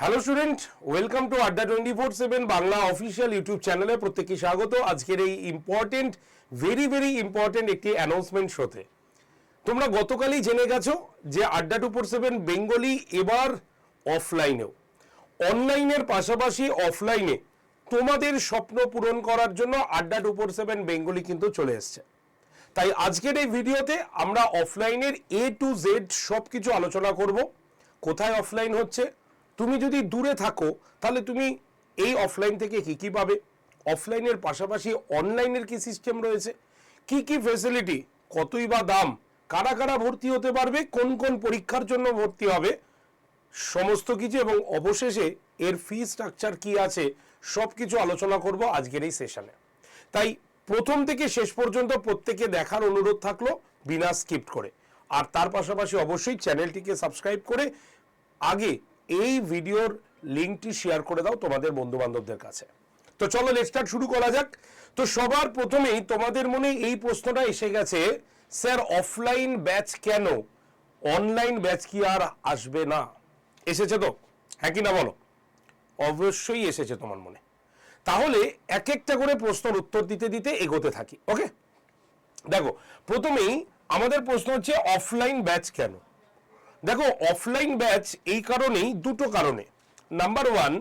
Hello student welcome to Adda twenty four seven Bangla official YouTube চ্যানেলে প্রত্যেককে স্বাগত। আজকের এই ইম্পর্টেন্ট ভেরি ভেরি ইম্পর্টেন্ট একটি অ্যানাউন্সমেন্ট শোতে তোমরা গতকালই জেনে গেছো যে আড্ডা টু ফোর সেভেন বেঙ্গলি এবার অফলাইনেও অনলাইনের পাশাপাশি অফলাইনে তোমাদের স্বপ্ন পূরণ করার জন্য আড্ডা টু ফোর সেভেন বেঙ্গলি কিন্তু চলে এসছে। তাই আজকের এই ভিডিওতে আমরা অফলাইনের এ টু জেড সব কিছু আলোচনা করব। কোথায় অফলাইন হচ্ছে? তুমি যদি দূরে থাকো, তাহলে তুমি এই অফলাইন থেকে কি কি পাবে? অফলাইনের পাশাপাশি অনলাইনের কি সিস্টেম রয়েছে? কি কি ফেসিলিটি কতই বা দাম? কারা কারা ভর্তি হতে পারবে? কোন কোন পরীক্ষার জন্য ভর্তি হবে? সমস্ত কিছু এবং অবশেষে এর ফি স্ট্রাকচার কি আছে? সব কিছু আলোচনা করব আজকের এই সেশনে তাই প্রথম থেকে শেষ পর্যন্ত প্রত্যেকে দেখার অনুরোধ থাকল বিনা স্কিপ্ট করে। আর তার পাশাপাশি অবশ্যই চ্যানেলটিকে সাবস্ক্রাইব করে আগে এই ভিডিওর লিঙ্কটি শেয়ার করে দাও তোমাদের বন্ধু বান্ধবদের কাছে। তো চলো স্টার্ট শুরু করা যাক। তো সবার প্রথমেই তোমাদের মনে এই প্রশ্নটা এসে গেছে, স্যার অফলাইন ব্যাচ কেন? অনলাইন ব্যাচ কি আর আসবে না? এসেছে তো? হ্যাঁ কি না বলো? অবশ্যই এসেছে তোমার মনে। তাহলে এক একটা করে প্রশ্নের উত্তর দিতে দিতে এগোতে থাকি ওকে দেখো, প্রথমেই আমাদের প্রশ্ন হচ্ছে অফলাইন ব্যাচ কেন? দেখো অফলাইন ব্যাচ এই কারণেই, দুটো কারণে। নাম্বার ওয়ান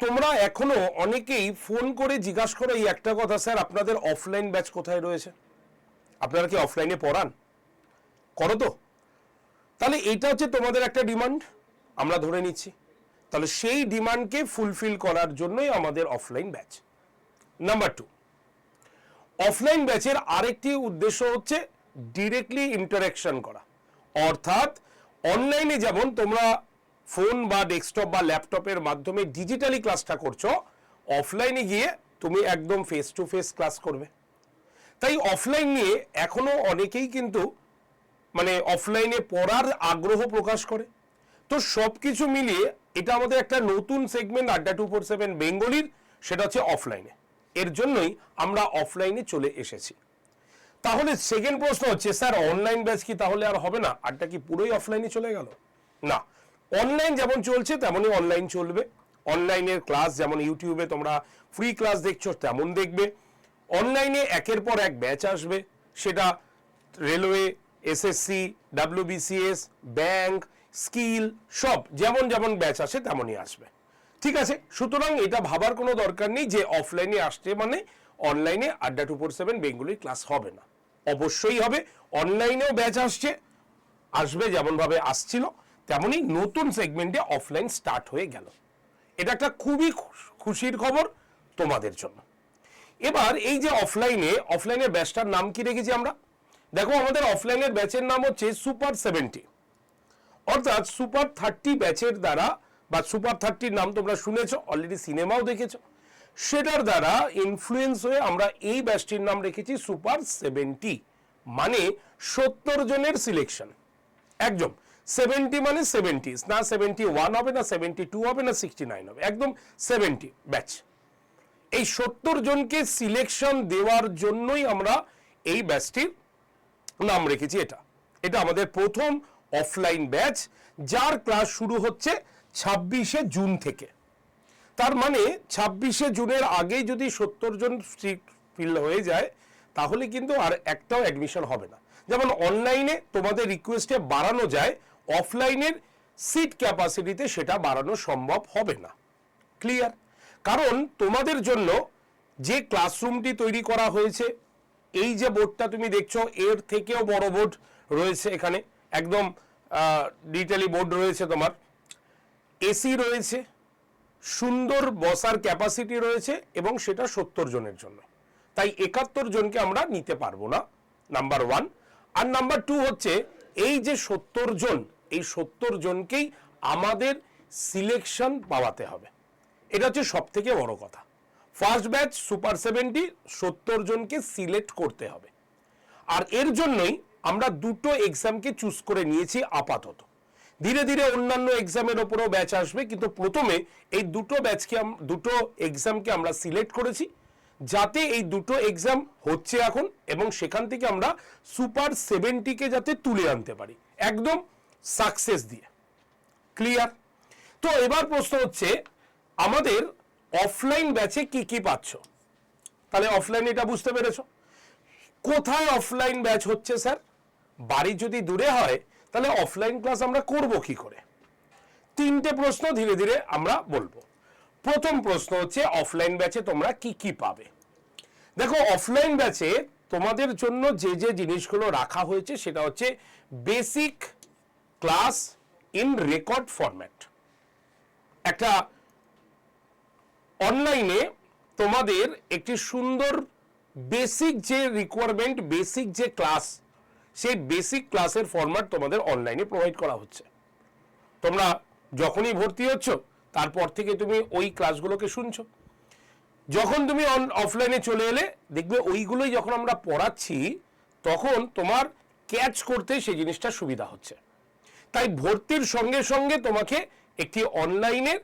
তোমরা এখনও অনেকেই ফোন করে জিজ্ঞাসা করো, এই একটা কথা স্যার আপনাদের অফলাইন ব্যাচ কোথায় রয়েছে? আপনারা কি অফলাইনে পড়ান? করো তো। তাহলে এটা হচ্ছে তোমাদের একটা ডিমান্ড আমরা ধরে নিচ্ছি। তাহলে সেই ডিমান্ডকে ফুলফিল করার জন্যই আমাদের offline batch number two offline ব্যাচের আরেকটি উদ্দেশ্য হচ্ছে ডিরেক্টলি ইন্টারাকশন করা। অর্থাৎ অনলাইনে যেমন তোমরা ফোন বা ডেস্কটপ বা ল্যাপটপের মাধ্যমে ডিজিটালি ক্লাসটা করছ অফলাইনে গিয়ে তুমি একদম ফেস টু ফেস ক্লাস করবে। তাই অফলাইন নিয়ে এখনও অনেকেই কিন্তু মানে অফলাইনে পড়ার আগ্রহ প্রকাশ করে। তো সব কিছু মিলিয়ে এটা আমাদের একটা নতুন সেগমেন্ট আড্ডা টু ফোর সেভেন বেঙ্গলির সেটা হচ্ছে অফলাইনে এর জন্যই আমরা অফলাইনে চলে এসেছি। তাহলে সেকেন্ড প্রশ্ন হচ্ছে, স্যার অনলাইন ব্যাচ কি তাহলে আর হবে না? আরটা কি পুরোই অফলাইনে চলে গেল? না। অনলাইন যেমন চলছে, তেমনই অনলাইন চলবে। অনলাইনের ক্লাস যেমন ইউটিউবে তোমরা ফ্রি ক্লাস দেখছ, তেমন দেখবে। অনলাইনে একের পর এক ব্যাচ আসবে। সেটা railway SSC WBCS bank skill সব যেমন যেমন ব্যাচ আসে, তেমনই আসবে। ঠিক আছে? সুতরাং এটা ভাবার কোনো দরকার নেই যে অফলাইনে আসছে মানে অনলাইনে আড্ডা টু ফোর সেভেন বেঙ্গলির ক্লাস হবে না। অবশ্যই হবে। অনলাইনেও ব্যাচ আসছে। আসবে যেমনভাবে আসছিল তেমনই নতুন সেগমেন্টে অফলাইন স্টার্ট হয়ে গেল। এটা একটা খুবই খুশির খবর তোমাদের জন্য। এবার এই যে অফলাইনে অফলাইনের ব্যাচটার নাম কি রেখেছি আমরা? দেখো, আমাদের অফলাইনের ব্যাচের নাম হচ্ছে সুপার সেভেন্টি অর্থাৎ সুপার থার্টি ব্যাচের দ্বারা বা সুপার থার্টির নাম তোমরা শুনেছ অলরেডি সিনেমাও দেখেছ। সেটার দ্বারা ইনফ্লুয়েন্স হয়ে আমরা এই ব্যাচটির নাম রেখেছি সুপার সেভেন্টি মানে সত্তর জনের সিলেকশন একদম সেভেন্টি মানে সেভেন্টি না সেভেন্টি ওয়ান হবে, না সেভেন্টি টু হবে, না সিক্সটি নাইন হবে, একদম সেভেন্টি ব্যাচ এই সত্তর জনকে সিলেকশন দেওয়ার জন্যই আমরা এই ব্যাচটির নাম রেখেছি এটা। এটা আমাদের প্রথম অফলাইন ব্যাচ যার ক্লাস শুরু হচ্ছে ছাব্বিশে জুন থেকে। তার মানে ছাব্বিশে জুনের আগেই যদি সত্তর জন সিট ফিল হয়ে যায়, তাহলে কিন্তু আর একটাও অ্যাডমিশন হবে না। যেমন অনলাইনে তোমাদের রিকোয়েস্টে বাড়ানো যায় অফলাইনের সিট ক্যাপাসিটিতে সেটা বাড়ানো সম্ভব হবে না। ক্লিয়ার কারণ তোমাদের জন্য যে ক্লাসরুমটি তৈরি করা হয়েছে, এই যে বোর্ডটা তুমি দেখছ, এর থেকেও বড় বোর্ড রয়েছে এখানে। একদম ডিটেলি বোর্ড রয়েছে তোমার। এসি রয়েছে। সুন্দর বসার ক্যাপাসিটি রয়েছে এবং সেটা সত্তর জনের জন্য। তাই একাত্তর জনকে আমরা নিতে পারব না নাম্বার ওয়ান আর নাম্বার টু হচ্ছে, এই যে সত্তর জন, এই সত্তর জনকেই আমাদের সিলেকশন পাওয়াতে হবে। এটা হচ্ছে সব থেকে বড় কথা। ফার্স্ট ব্যাচ সুপার সেভেন্টি সত্তর জনকে সিলেক্ট করতে হবে। আর এর জন্যই আমরা দুটো এক্সামকে চুজ করে নিয়েছি আপাতত। ধীরে ধীরে অন্যান্য এক্সামের ওপরও ব্যাচ আসবে, কিন্তু প্রথমে এই দুটো ব্যাচকে দুটো এক্সামকে আমরা সিলেক্ট করেছি, যাতে এই দুটো এক্সাম হচ্ছে এখন এবং সেখান থেকে আমরা সুপার সেভেন্টিকে যাতে তুলে আনতে পারি। একদম সাকসেস দিয়ে। ক্লিয়ার তো এবার প্রশ্ন হচ্ছে, আমাদের অফলাইন ব্যাচে কি কি পাচ্ছ? তাহলে অফলাইন এটা বুঝতে পেরেছ। কোথায় অফলাইন ব্যাচ হচ্ছে স্যার বাড়ি যদি দূরে হয় তাহলে অফলাইন ক্লাস আমরা করব কি করে? তিনটে প্রশ্ন ধীরে ধীরে আমরা বলব। প্রথম প্রশ্ন হচ্ছে অফলাইন ব্যাচে তোমরা কি কি পাবে? দেখো অফলাইন ব্যাচে তোমাদের জন্য যে যে জিনিসগুলো রাখা হয়েছে, সেটা হচ্ছে basic class in record format একটা অনলাইনে তোমাদের একটি সুন্দর বেসিক যে রিকোয়ারমেন্ট বেসিক যে ক্লাস সেই বেসিক ক্লাসের ফরম্যাট তোমাদের অনলাইনে প্রোভাইড করা হচ্ছে। তোমরা যখনই ভর্তি হচ্ছ, তারপর থেকে তুমি ওই ক্লাসগুলোকে শুনছো। যখন তুমি অন অফলাইনে চলে এলে, দেখবে ওইগুলোই যখন আমরা পড়াচ্ছি, তখন তোমার ক্যাচ করতে সেই জিনিসটা সুবিধা হচ্ছে। তাই ভর্তির সঙ্গে সঙ্গে তোমাকে একটি অনলাইনের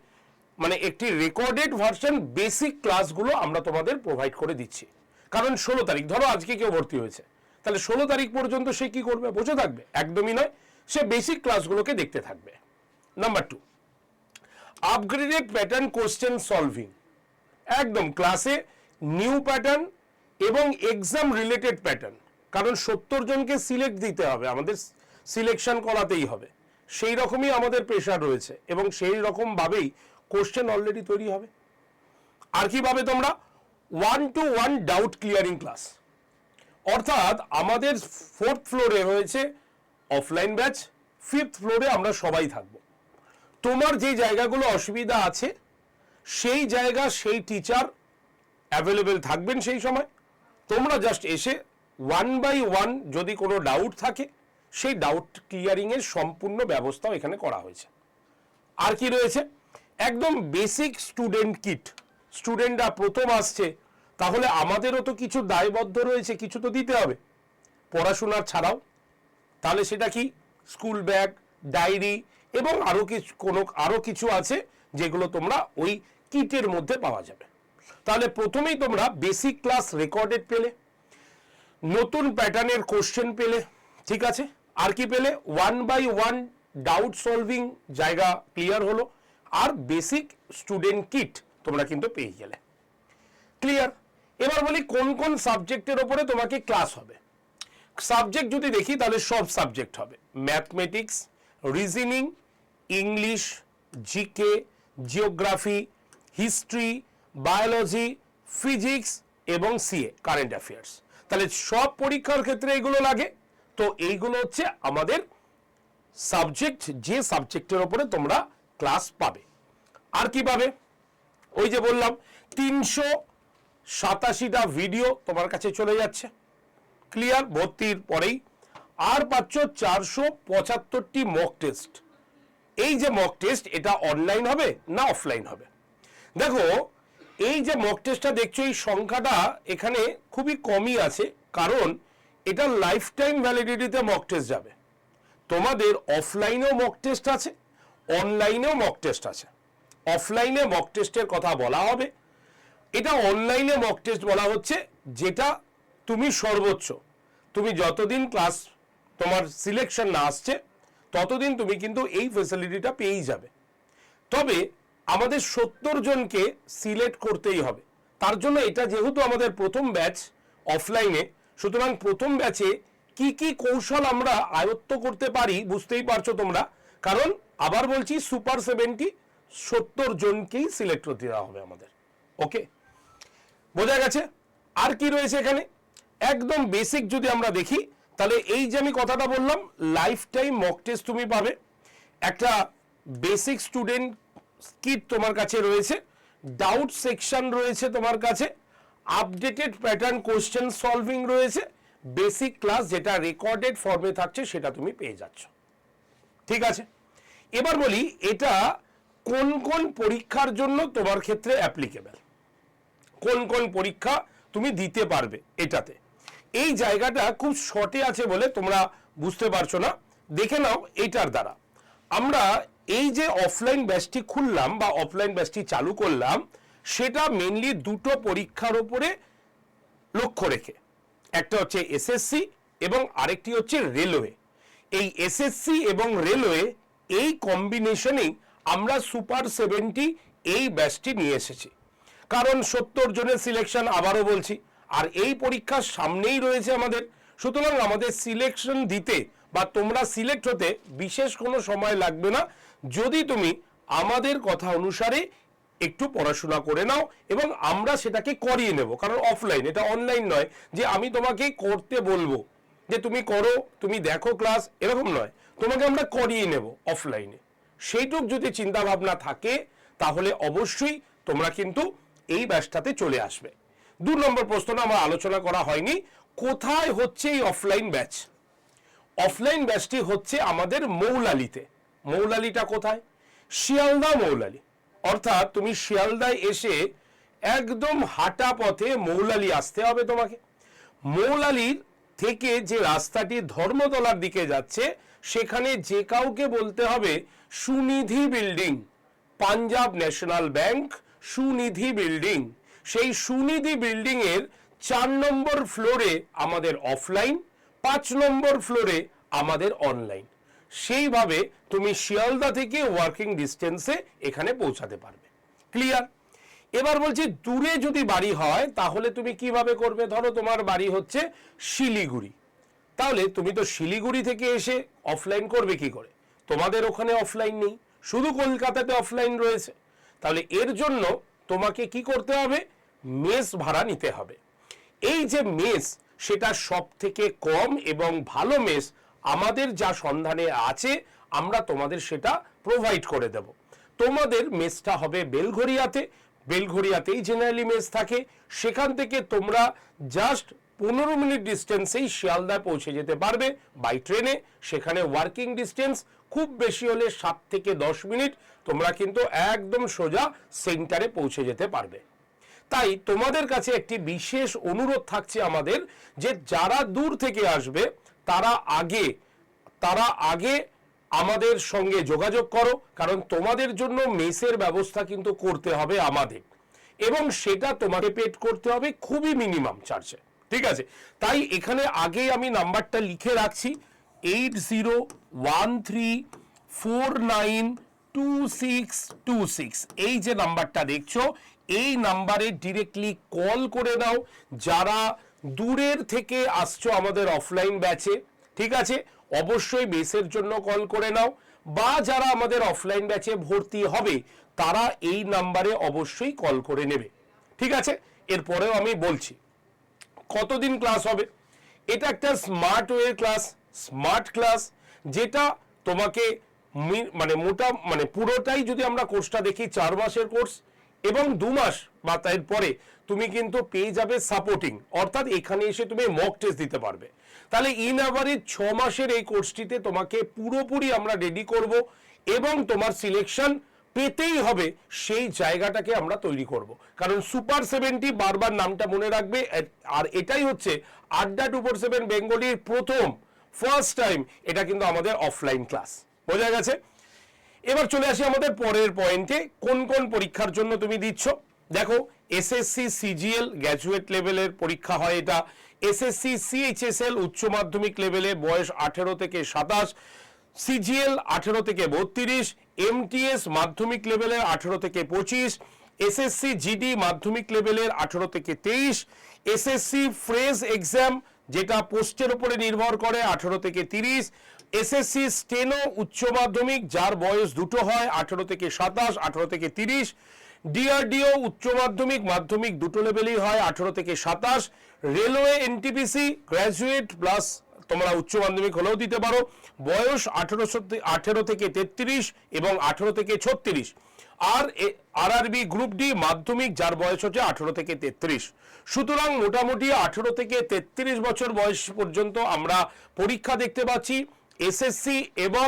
মানে একটি রেকর্ডেড ভার্সন বেসিক ক্লাসগুলো আমরা তোমাদের প্রোভাইড করে দিচ্ছি। কারণ ষোলো তারিখ, ধরো আজকে কেউ ভর্তি হয়েছে। তাহলে ষোলো তারিখ পর্যন্ত সে কি করবে? বসে থাকবে। একদমই নয়। সে বেসিক ক্লাসগুলোকে দেখতে থাকবে। Number two upgraded pattern question solving একদম ক্লাসে নিউ প্যাটার্ন এবং এক্সাম রিলেটেড প্যাটার্ন কারণ সত্তর জনকে সিলেক্ট দিতে হবে। আমাদের সিলেকশন করাতেই হবে। সেই রকমই আমাদের প্রেশার রয়েছে এবং সেই রকম ভাবেই কোশ্চেন অলরেডি তৈরি হবে। আর কি ভাবে তোমরা? One two one doubt clearing class অর্থাৎ আমাদের ফোর্থ ফ্লোরে রয়েছে অফলাইন ব্যাচ ফিফথ ফ্লোরে আমরা সবাই থাকব। তোমার যে জায়গাগুলো অসুবিধা আছে, সেই জায়গা সেই টিচার অ্যাভেলেবেল থাকবেন সেই সময়। তোমরা জাস্ট এসে ওয়ান বাই ওয়ান যদি কোনো ডাউট থাকে, সেই ডাউট ক্লিয়ারিংয়ের সম্পূর্ণ ব্যবস্থাও এখানে করা হয়েছে। আর কি রয়েছে? একদম বেসিক স্টুডেন্ট কিট স্টুডেন্টরা প্রথম আসছে তাহলে আমাদেরও তো কিছু দায়বদ্ধ রয়েছে, কিছু তো দিতে হবে। পড়াশোনার ছাড়াও। তাহলে সেটা কি? স্কুল ব্যাগ, ডায়েরি এবং আরও কিছু, কোনো আরও কিছু আছে যেগুলো তোমরা ওই কিটের মধ্যে পাওয়া যাবে। তাহলে প্রথমেই তোমরা বেসিক ক্লাস রেকর্ডেড পেলে, নতুন প্যাটার্নের কোশ্চেন পেলে, ঠিক আছে? আর কি পেলে? One by one doubt solving জায়গা ক্লিয়ার হলো। আর বেসিক স্টুডেন্ট কিট তোমরা কিন্তু পেয়ে গেলে। ক্লিয়ার এবার বলি কোন কোন সাবজেক্টের ওপরে তোমাকে ক্লাস হবে। সাবজেক্ট যদি দেখি, তাহলে সব সাবজেক্ট হবে। Mathematics, reasoning, English, GK, geography, history, biology, physics এবং সিএ, কারেন্ট অ্যাফেয়ার্স। তাহলে সব পরীক্ষার ক্ষেত্রে এগুলো লাগে। তো এইগুলো হচ্ছে আমাদের সাবজেক্ট, যে সাবজেক্টের ওপরে তোমরা ক্লাস পাবে। আর কি পাবে? ওই যে বললাম, তিনশো সাতাশিটা ভিডিও তোমার কাছে চলে যাচ্ছে। ক্লিয়ার ভর্তির পরেই। আর পাচ্ছ চারশো পঁচাত্তরটি মক টেস্ট এই যে মক টেস্ট এটা অনলাইন হবে না অফলাইন হবে? দেখো, এই যে মক টেস্টটা দেখছ, এই সংখ্যাটা এখানে খুবই কমই আছে, কারণ এটা লাইফ টাইম ভ্যালিডিটিতে মক টেস্ট যাবে। তোমাদের অফলাইনেও মক টেস্ট আছে অনলাইনেও মক টেস্ট আছে। অফলাইনে মক টেস্টের কথা বলা হবে। এটা অনলাইনে মক টেস্ট বলা হচ্ছে, যেটা তুমি সর্বোচ্চ। তুমি যতদিন ক্লাস তোমার সিলেকশন না আসছে, ততদিন তুমি কিন্তু এই ফেসিলিটিটা পেয়েই যাবে। তবে আমাদের সত্তর জনকে সিলেক্ট করতেই হবে। তার জন্য এটা যেহেতু আমাদের প্রথম ব্যাচ অফলাইনে সুতরাং প্রথম ব্যাচে কি কি কৌশল আমরা আয়ত্ত করতে পারি বুঝতেই পারছ তোমরা? কারণ আবার বলছি সুপার সেভেন্টি সত্তর জনকেই সিলেক্ট করতে দেওয়া হবে আমাদের। ওকে বোঝা গেছে? আর কি রয়েছে এখানে? একদম বেসিক যদি আমরা দেখি, তাহলে এই যে আমি কথাটা বললাম লাইফ টাইম মক টেস্ট তুমি পাবে। একটা বেসিক স্টুডেন্ট কিট তোমার কাছে রয়েছে ডাউট সেকশন রয়েছে তোমার কাছে আপডেটেড প্যাটার্ন কোশ্চেন সলভিং রয়েছে বেসিক ক্লাস যেটা রেকর্ডেড ফর্মে থাকছে সেটা তুমি পেয়ে যাচ্ছ। ঠিক আছে? এবার বলি, এটা কোন কোন পরীক্ষার জন্য তোমার ক্ষেত্রে অ্যাপ্লিকেবল কোন কোন পরীক্ষা তুমি দিতে পারবে এটাতে। এই জায়গাটা খুব শর্টে আছে বলে তোমরা বুঝতে পারছ না। দেখে নাও এইটার দ্বারা। আমরা এই যে অফলাইন ব্যাচটি খুললাম বা অফলাইন ব্যাচটি চালু করলাম, সেটা মেনলি দুটো পরীক্ষার ওপরে লক্ষ্য রেখে। একটা হচ্ছে এসএসসি এবং আরেকটি হচ্ছে রেলওয়ে এই এসএসসি এবং রেলওয়ে এই কম্বিনেশনেই আমরা সুপার সেভেন্টি এই ব্যাচটি নিয়ে এসেছি। কারণ সত্তর জনের সিলেকশন আবারও বলছি। আর এই পরীক্ষার সামনেই রয়েছে আমাদের। সুতরাং আমাদের সিলেকশন দিতে বা তোমরা সিলেক্ট হতে বিশেষ কোনো সময় লাগবে না। যদি তুমি আমাদের কথা অনুসারে একটু পড়াশোনা করে নাও এবং আমরা সেটাকে করিয়ে নেব। কারণ অফলাইন এটা অনলাইন নয় যে আমি তোমাকে করতে বলব। যে তুমি করো, তুমি দেখো ক্লাস এরকম নয়। তোমাকে আমরা করিয়ে নেব অফলাইনে সেইটুক যদি চিন্তা ভাবনা থাকে, তাহলে অবশ্যই তোমরা কিন্তু এই ব্যাচটাতে চলে আসবে। দু নম্বর প্রশ্নটা আমার আলোচনা করা হয়নি। কোথায় হচ্ছে এই অফলাইন ব্যাচ অফলাইন ব্যাচটি হচ্ছে আমাদের মৌলালিতে। মৌলালিটা কোথায়? শিয়ালদা মৌলালি। অর্থাৎ তুমি শিয়ালদায় এসে একদম হাঁটা পথে মৌলালি আসতে হবে তোমাকে। মৌলালির থেকে যে রাস্তাটি ধর্মতলার দিকে যাচ্ছে, সেখানে যে কাউকে বলতে হবে, Sunidhi building, Punjab national bank Sunidhi building. সেই সুনিধি বিল্ডিং এর চার নম্বর ফ্লোরে আমাদের অফলাইন পাঁচ নম্বর ফ্লোরে আমাদের অনলাইন সেইভাবে তুমি শিয়ালদা থেকে ওয়ার্কিং ডিস্টেন্সে এখানে পৌঁছাতে পারবে। ক্লিয়ার এবার বলছি, দূরে যদি বাড়ি হয়, তাহলে তুমি কীভাবে করবে? ধরো তোমার বাড়ি হচ্ছে শিলিগুড়ি। তাহলে তুমি তো শিলিগুড়ি থেকে এসে অফলাইন করবে কি করে? তোমাদের ওখানে অফলাইন নেই। শুধু কলকাতাতে অফলাইন রয়েছে। তাহলে এর জন্য তোমাকে কি করতে হবে? মেস ভাড়া নিতে হবে। এই যে মেস সেটা সব থেকে কম এবং ভালো মেস আমাদের যা সন্ধানে আছে, আমরা তোমাদের সেটা প্রোভাইড করে দেব। তোমাদের মেসটা হবে বেলঘরিয়াতে বেলঘরিয়াতেই জেনারেলি মেস থাকে। সেখান থেকে তোমরা জাস্ট পনেরো মিনিট ডিস্টেন্সেই শিয়ালদায় পৌঁছে যেতে পারবে বাই ট্রেনে সেখানে ওয়ার্কিং ডিস্টেন্স খুব বেশি হলে সাত থেকে দশ মিনিট তোমরা কিন্তু একদম সোজা সেন্টারে পৌঁছে যেতে পারবে। তাই তোমাদের কাছে একটি বিশেষ অনুরোধ থাকছে আমাদের যে যারা দূর থেকে আসবে, তারা আগে তারা আগে আমাদের সঙ্গে যোগাযোগ করো, কারণ তোমাদের জন্য মেসের ব্যবস্থা কিন্তু করতে হবে আমাদের। এবং সেটা তোমাকে পেড করতে হবে খুবই মিনিমাম চার্জে। ঠিক আছে? তাই এখানে আগে আমি নাম্বারটা লিখে রাখছি। Eight zero one three four nine two six two six এই যে নাম্বারটা দেখছ, এই নাম্বারে ডিরেক্টলি কল করে দাও যারা দূরের থেকে আসছো আমাদের অফলাইন ব্যাচে ঠিক আছে? অবশ্যই বেসের জন্য কল করে নাও। বা যারা আমাদের অফলাইন ব্যাচে ভর্তি হবে, তারা এই নাম্বারে অবশ্যই কল করে নেবে। ঠিক আছে? এরপরেও আমি বলছি, কতদিন ক্লাস হবে? এটা একটা smart way class smart class, যেটা তোমাকে মানে মোটা মানে পুরোটাই যদি আমরা কোর্সটা দেখি, চার মাসের কোর্স এবং দু মাস বা তার পরে তুমি কিন্তু পেয়ে যাবে সাপোর্টিং অর্থাৎ এখানে এসে তুমি মক টেস্ট দিতে পারবে। তাহলে ইন অ্যাভারেজ ছ মাসের এই কোর্সটিতে তোমাকে পুরোপুরি আমরা রেডি করব এবং তোমার সিলেকশন পেতেই হবে, সেই জায়গাটাকে আমরা তৈরি করব। কারণ সুপার সেভেনটি বারবার নামটা মনে রাখবে আর- আর এটাই হচ্ছে আড্ডা টু ফোর সেভেন বেঙ্গলির প্রথম ফার্স্ট টাইম এটা কিন্তু আমাদের অফলাইন ক্লাস বোঝা গেছে? এবার চলে আসি আমাদের পরের পয়েন্টে কোন কোন পরীক্ষার জন্য তুমি দিচ্ছ? দেখো এসএসসি সিজিএল গ্র্যাজুয়েট লেভেলের পরীক্ষা হয় এটা। এসএসসি সিএইচএসএল উচ্চ মাধ্যমিক লেভেলে বয়স আঠেরো থেকে সাতাশ। সিজিএল আঠেরো থেকে বত্রিশ। এমটিএস মাধ্যমিক লেভেলের আঠেরো থেকে পঁচিশ। এসএসসি জিডি মাধ্যমিক লেভেলের আঠেরো থেকে তেইশ। এসএসসি ফ্রেজ এক্সাম যেটা পোস্টের উপরে নির্ভর করে, আঠেরো থেকে তিরিশ। এসএসসি স্টেনো উচ্চ মাধ্যমিক, যার বয়স দুটো হয়, আঠেরো থেকে সাতাশ, আঠেরো থেকে তিরিশ। ডিআরডিও উচ্চ মাধ্যমিক মাধ্যমিক দুটো লেভেলই হয়, আঠেরো থেকে সাতাশ। রেলওয়ে এনটিপিসি, গ্র্যাজুয়েট প্লাস তোমরা উচ্চ মাধ্যমিক হলেও দিতে পারো। বয়স আঠেরোশো আঠেরো থেকে তেত্রিশ এবং আঠেরো থেকে ছত্রিশ। আর আরআরবি গ্রুপ ডি মাধ্যমিক, যার বয়স হচ্ছে আঠেরো থেকে তেত্রিশ। সুতরাং মোটামুটি আঠেরো থেকে তেত্রিশ বছর বয়স পর্যন্ত আমরা পরীক্ষা দেখতে পাচ্ছি এসএসসি এবং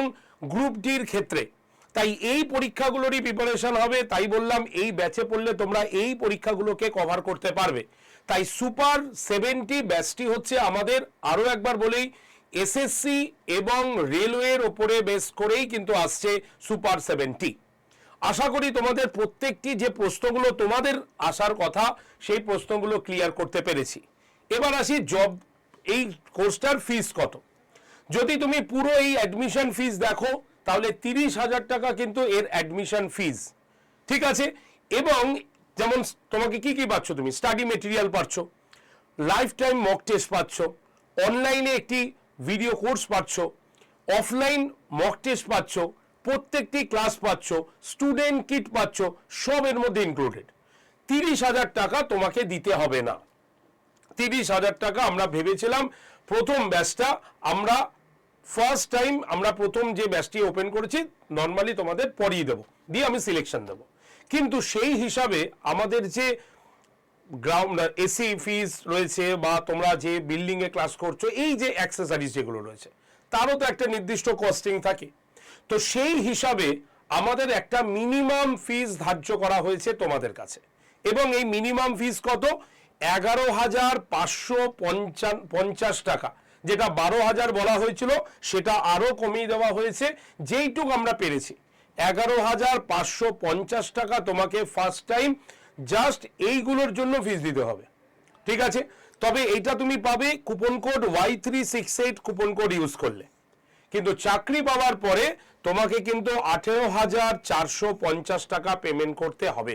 গ্রুপ ডির ক্ষেত্রে। তাই এই পরীক্ষাগুলোরই প্রিপারেশন হবে, তাই বললাম এই ব্যাচে পড়লে তোমরা এই পরীক্ষাগুলোকে কভার করতে পারবে। তাই সুপার সেভেন্টি ব্যাচটি হচ্ছে আমাদের, আরও একবার বলেই এসএসসি এবং রেলওয়ের ওপরে বেস করেই কিন্তু আসছে সুপার সেভেন্টি আশা করি তোমাদের প্রত্যেকটি যে প্রশ্নগুলো তোমাদের আসার কথা, সেই প্রশ্নগুলো ক্লিয়ার করতে পেরেছি। এবার আসি জব এই কোর্সটার ফিস কত? যদি তুমি পুরো এই অ্যাডমিশন ফিস দেখো, তাহলে তিরিশ হাজার টাকা কিন্তু এর অ্যাডমিশন ফিজ ঠিক আছে? এবং যেমন তোমাকে কি কি পাচ্ছ তুমি? স্টাডি মেটেরিয়াল পাচ্ছ লাইফ টাইম মক টেস্ট পাচ্ছ অনলাইনে একটি ভিডিও কোর্স পাচ্ছ অফলাইন মক টেস্ট পাচ্ছ প্রত্যেকটি ক্লাস পাচ্ছ স্টুডেন্ট কিট পাচ্ছ, সব এর মধ্যে ইনক্লুডেড তিরিশ হাজার টাকা তোমাকে দিতে হবে না। তিরিশ হাজার টাকা আমরা ভেবেছিলাম প্রথম ব্যাচটা আমরা ফার্স্ট টাইম আমরা প্রথম যে ব্যাচটি ওপেন করেছি নর্মালি তোমাদের পড়িয়ে দেবো, দিয়ে আমি সিলেকশন দেবো। কিন্তু সেই হিসাবে আমাদের যে গ্রাউন্ড এসি ফিজ রয়েছে বা তোমরা যে বিল্ডিংয়ে ক্লাস করছ, এই যে অ্যাক্সেসারিজ যেগুলো রয়েছে, তারও তো একটা নির্দিষ্ট কস্টিং থাকে। তো সেই হিসাবে আমাদের একটা মিনিমাম ফিজ ধার্য করা হয়েছে তোমাদের কাছে। এবং এই মিনিমাম ফিজ কত? এগারো হাজার পাঁচশো পঞ্চাশ টাকা। যেটা বারো হাজার বলা হয়েছিল, সেটা আরও কমিয়ে দেওয়া হয়েছে। যেইটুক আমরা পেরেছি। এগারো হাজার পাঁচশো পঞ্চাশ টাকা তোমাকে ফার্স্ট টাইম জাস্ট এইগুলোর জন্য ফিস দিতে হবে। ঠিক আছে? তবে এইটা তুমি পাবে coupon code Y three six eight coupon code use করলে। কিন্তু চাকরি পাওয়ার পরে তোমাকে কিন্তু আঠেরো হাজার চারশো পঞ্চাশ টাকা পেমেন্ট করতে হবে।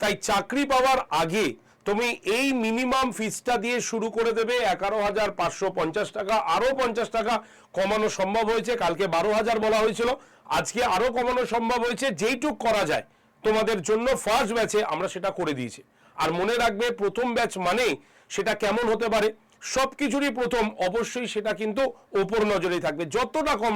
তাই চাকরি পাওয়ার আগে তুমি এই মিনিমাম ফিসটা দিয়ে শুরু করে দেবে এগারো হাজার পাঁচশো পঞ্চাশ টাকা। আরও পঞ্চাশ টাকা কমানো সম্ভব হয়েছে, কালকে বারো হাজার বলা হয়েছিল। আজকে আরও কমানো সম্ভব হয়েছে, যেইটুক করা যায়। তোমাদের জন্য ফার্স্ট ব্যাচে আমরা সেটা করে দিয়েছি। আর মনে রাখবে, প্রথম ব্যাচ মানে সেটা কেমন হতে পারে? সব কিছুরই প্রথম, অবশ্যই সেটা কিন্তু ওপর নজরেই থাকবে। যতটা কম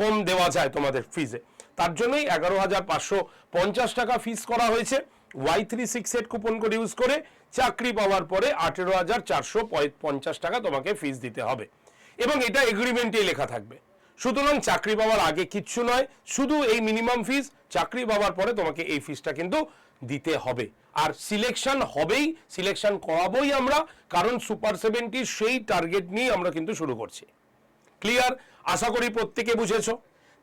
কম দেওয়া যায় তোমাদের ফিজে তার জন্যই এগারো হাজার পাঁচশো পঞ্চাশ টাকা ফিস করা হয়েছে। Y three six eight coupon code use করে চাকরি পাওয়ার পরে আঠেরো হাজার চারশো পঞ্চাশ টাকা তোমাকে ফিস দিতে হবে। এবং এটা এগ্রিমেন্টেই লেখা থাকবে। সুতরাং চাকরি পাওয়ার আগে কিচ্ছু নয়, শুধু এই মিনিমাম ফিস চাকরি পাওয়ার পরে তোমাকে এই ফিসটা কিন্তু দিতে হবে। আর সিলেকশন হবেই সিলেকশন করাবোই আমরা, কারণ সুপার সেভেন্টি সেই টার্গেট নিয়ে আমরা কিন্তু শুরু করছি। ক্লিয়ার আশা করি প্রত্যেকে বুঝেছ।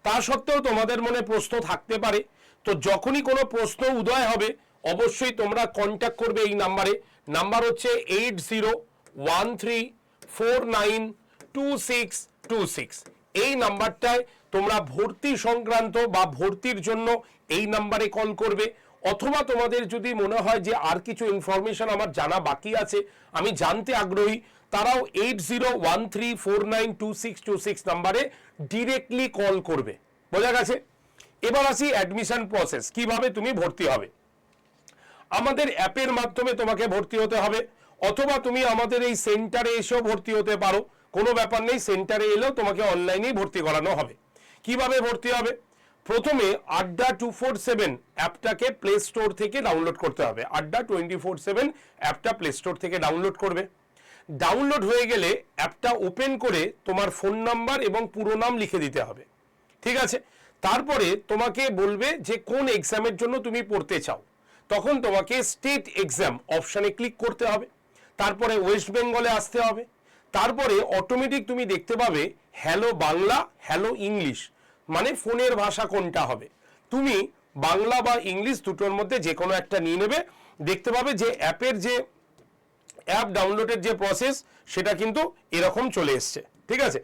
তা সত্ত্বেও তোমাদের মনে প্রশ্ন থাকতে পারে। তো যখনই কোনো প্রশ্ন উদয় হবে, অবশ্যই তোমরা কন্ট্যাক্ট করবে এই নাম্বারে নাম্বার হচ্ছে eight zero one three four nine two six two six এই নাম্বারটায় তোমরা ভর্তি সংক্রান্ত বা ভর্তির জন্য এই নাম্বারে কল করবে। অথবা তোমাদের যদি মনে হয় যে আর কিছু ইনফরমেশন আমার জানা বাকি আছে, আমি জানতে আগ্রহী, তারাও eight zero one three four nine two six two six নাম্বারে ডিরেক্টলি কল করবে। বোঝা গেছে? এবার আসি অ্যাডমিশন প্রসেস কীভাবে তুমি ভর্তি হবে? আমাদের অ্যাপের মাধ্যমে তোমাকে ভর্তি হতে হবে, অথবা তুমি আমাদের এই সেন্টারে এসেও ভর্তি হতে পারো, কোনো ব্যাপার নেই সেন্টারে এলেও তোমাকে অনলাইনেই ভর্তি করানো হবে। কীভাবে ভর্তি হবে? প্রথমে আড্ডা টু ফোর সেভেন অ্যাপটাকে প্লে স্টোর থেকে ডাউনলোড করতে হবে। আড্ডা টোয়েন্টি ফোর সেভেন অ্যাপটা প্লে স্টোর থেকে ডাউনলোড করবে। ডাউনলোড হয়ে গেলে অ্যাপটা ওপেন করে তোমার ফোন নাম্বার এবং পুরো নাম লিখে দিতে হবে। ঠিক আছে? তারপরে তোমাকে বলবে যে কোন এক্সামের জন্য তুমি পড়তে চাও। তখন তোমাকে স্টেট এক্সাম অপশানে ক্লিক করতে হবে। তারপরে ওয়েস্ট বেঙ্গলে আসতে হবে। তারপরে অটোমেটিক তুমি দেখতে পাবে হ্যালো বাংলা হ্যালো ইংলিশ মানে ফোনের ভাষা কোনটা হবে? তুমি বাংলা বা ইংলিশ দুটোর মধ্যে যে কোনো একটা নিয়ে নেবে। দেখতে পাবে যে অ্যাপের যে অ্যাপ ডাউনলোডের যে প্রসেস সেটা কিন্তু এরকম চলে এসছে। ঠিক আছে?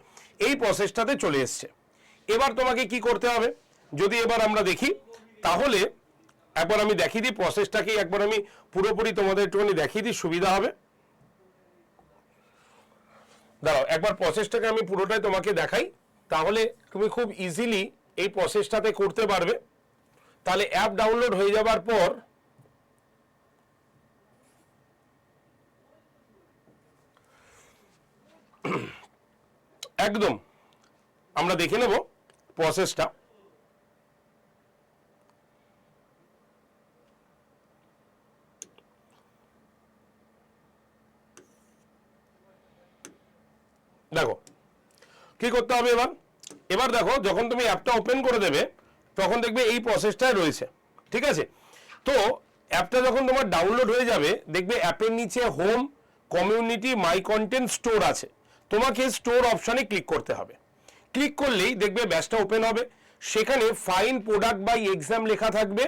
এই প্রসেসটাতে চলে এসছে। এবার তোমাকে কি করতে হবে? যদি এবার আমরা দেখি, তাহলে একবার আমি দেখিয়ে দিই প্রসেসটাকে একবার আমি পুরোপুরি তোমাদের একটুখানি দেখিয়ে দিই, সুবিধা হবে। দাঁড়াও, একবার প্রসেসটাকে আমি পুরোটাই তোমাকে দেখাই। তাহলে তুমি খুব ইজিলি এই প্রসেসটাতে করতে পারবে। তাহলে অ্যাপ ডাউনলোড হয়ে যাবার পর একদম আমরা দেখে নেব প্রসেসটা দেখো কি করতে হবে এবার? এবার দেখো, যখন তুমি অ্যাপটা ওপেন করে দেবে, তখন দেখবে এই প্রসেসটাই রয়েছে। ঠিক আছে? তো অ্যাপটা যখন তোমার ডাউনলোড হয়ে যাবে, দেখবে অ্যাপের নিচে home community my content store আছে। তোমাকে স্টোর অপশানে ক্লিক করতে হবে। ক্লিক করলেই দেখবে ব্যাচটা ওপেন হবে। সেখানে ফাইন প্রোডাক্ট বাই এক্সাম লেখা থাকবে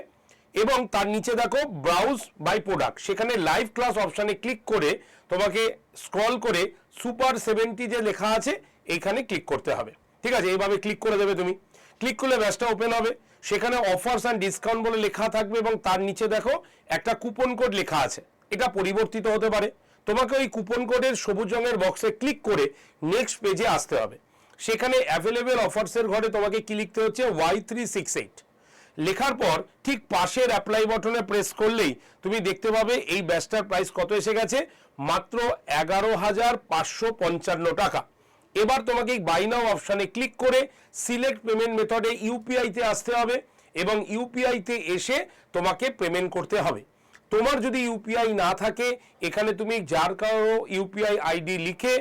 এবং তার নিচে দেখো ব্রাউজ বাই প্রোডাক্ট সেখানে লাইভ ক্লাস অপশানে ক্লিক করে তোমাকে স্ক্রল করে সুপার সেভেন্টি যে লেখা আছে এইখানে ক্লিক করতে হবে। ঠিক আছে? এইভাবে ক্লিক করে দেবে তুমি। ক্লিক করলে ব্যাচটা ওপেন হবে। সেখানে অফার্স অ্যান্ড ডিসকাউন্ট বলে লেখা থাকবে এবং তার নিচে দেখো একটা কুপন কোড লেখা আছে। এটা পরিবর্তিত হতে পারে। তোমাকে ওই কুপন কোডের সবুজ রঙের বক্সে ক্লিক করে নেক্সট পেজে আসতে হবে। সেখানে অ্যাভেলেবেল অফার্সের ঘরে তোমাকে কি লিখতে হচ্ছে? ওয়াই থ্রি সিক্স এইট লেখার পর ঠিক পাশের অ্যাপ্লাই বটনে প্রেস করলেই তুমি দেখতে পাবে এই ব্যাচটার প্রাইস কত এসে গেছে? মাত্র এগারো হাজার পাঁচশো পঞ্চান্ন টাকা। এবার তোমাকে এই বাই নাও অপশানে ক্লিক করে সিলেক্ট পেমেন্ট মেথডে ইউপিআইতে আসতে হবে এবং ইউপিআইতে এসে তোমাকে পেমেন্ট করতে হবে। তোমার যদি ইউপিআই না থাকে, এখানে তুমি যার কারও ইউপিআই আইডি লিখে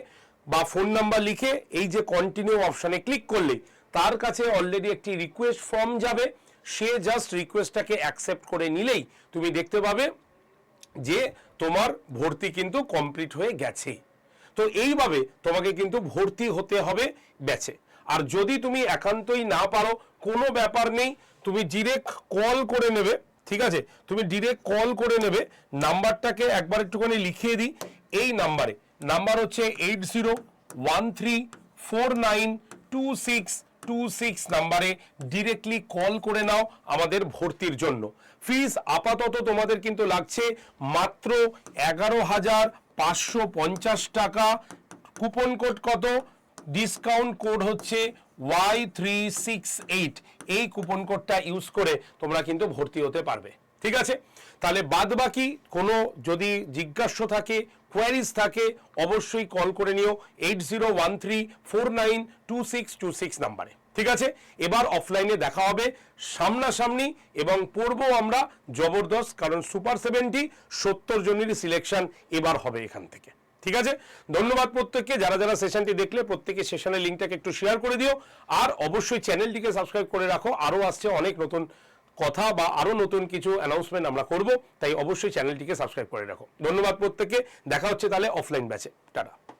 বা ফোন নাম্বার লিখে এই যে কন্টিনিউ অপশানে ক্লিক করলে, তার কাছে অলরেডি একটি রিকোয়েস্ট ফর্ম যাবে। সে জাস্ট রিকোয়েস্টটাকে অ্যাকসেপ্ট করে নিলেই তুমি দেখতে পাবে যে তোমার ভর্তি কিন্তু কমপ্লিট হয়ে গেছে। তো এইভাবে তোমাকে কিন্তু ভর্তি হতে হবে ব্যাচে। আর যদি তুমি একান্তই না পারো, কোনো ব্যাপার নেই, তুমি ডিরেক্ট কল করে নেবে, ঠিক আছে? তুমি ডিরেক্ট কল করে নেবে, নাম্বারটাকে একবার একটুখানি লিখিয়ে দিই। এই নাম্বারে, নাম্বার হচ্ছে eight zero one three four nine two six two six নাম্বারে ডিরেক্টলি কল করে নাও আমাদের ভর্তির জন্য। ফিস আপাতত তোমাদের কিন্তু লাগছে মাত্র এগারো হাজার পাঁচশো পঞ্চাশ টাকা। কুপন কোড কত? ডিসকাউন্ট কোড হচ্ছে ওয়াই থ্রি সিক্স এইট। এই কুপন কোডটা ইউজ করে তোমরা কিন্তু ভর্তি হতে পারবে। ঠিক আছে? তাহলে বাদ বাকি কোনো যদি জিজ্ঞাস্য থাকে কোয়ারিজ থাকে, অবশ্যই কল করে নিও। Eight zero one three four nine two six two six নাম্বারে। ঠিক আছে? এবার অফলাইনে দেখা হবে সামনাসামনি এবং পড়ব আমরা জবরদস্ত কারণ সুপার সেভেন্টি সত্তর জনের সিলেকশন এবার হবে এখান থেকে। ঠিক আছে? ধন্যবাদ প্রত্যেককে। যারা যারা সেশনটি দেখলে প্রত্যেকে সেশনের লিঙ্কটাকে একটু শেয়ার করে দিও। আর অবশ্যই চ্যানেলটিকে সাবস্ক্রাইব করে রাখো। আরও আসছে অনেক নতুন কথা বা আরও নতুন কিছু অ্যানাউন্সমেন্ট আমরা করব। তাই অবশ্যই চ্যানেলটিকে সাবস্ক্রাইব করে রাখো। ধন্যবাদ প্রত্যেককে। দেখা হচ্ছে তাহলে অফলাইন ব্যাচে টাটা।